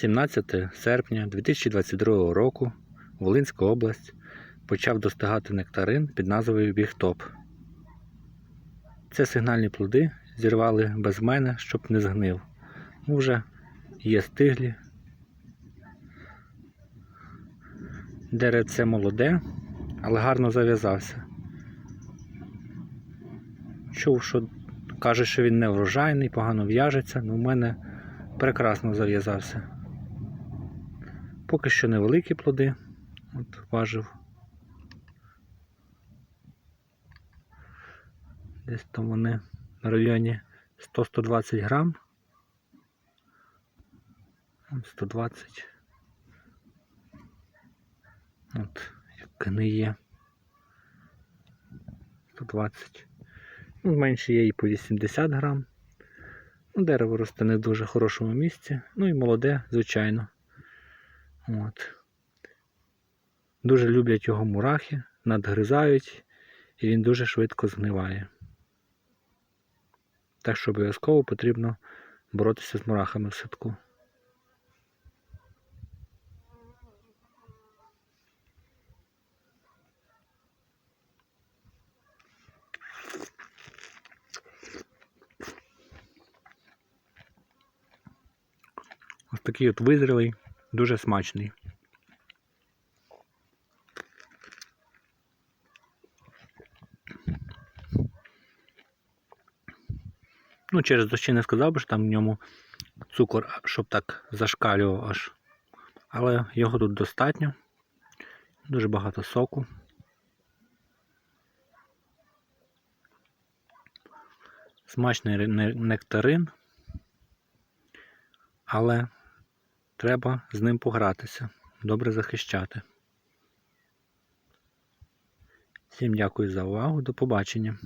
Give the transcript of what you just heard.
17 серпня 2022 року Волинська область почав достигати нектарин під назвою Бігтоп. Це сигнальні плоди зірвали без мене, щоб не згнив. Ну, вже є стиглі. Деревце молоде, але гарно зав'язався. Чув, що каже, що він не врожайний, погано в'яжеться, але в мене прекрасно зав'язався. Поки що невеликі плоди. От важив. Десь там вони на районі 100-120 грам. От 120. От, як гниє. 120. Ну, менше є і по 80 грам. Ну, дерево росте не в дуже хорошому місці. Ну і молоде, звичайно. От. Дуже люблять його мурахи, надгризають, і він дуже швидко згниває. Так що обов'язково потрібно боротися з мурахами в садку. Ось такий от визрілий, дуже смачний. Ну, через дощі не сказав би, що там в ньому цукор, щоб так зашкалював аж. Але його тут достатньо. Дуже багато соку. Смачний нектарин. Але треба з ним погратися, добре захищати. Всім дякую за увагу, до побачення.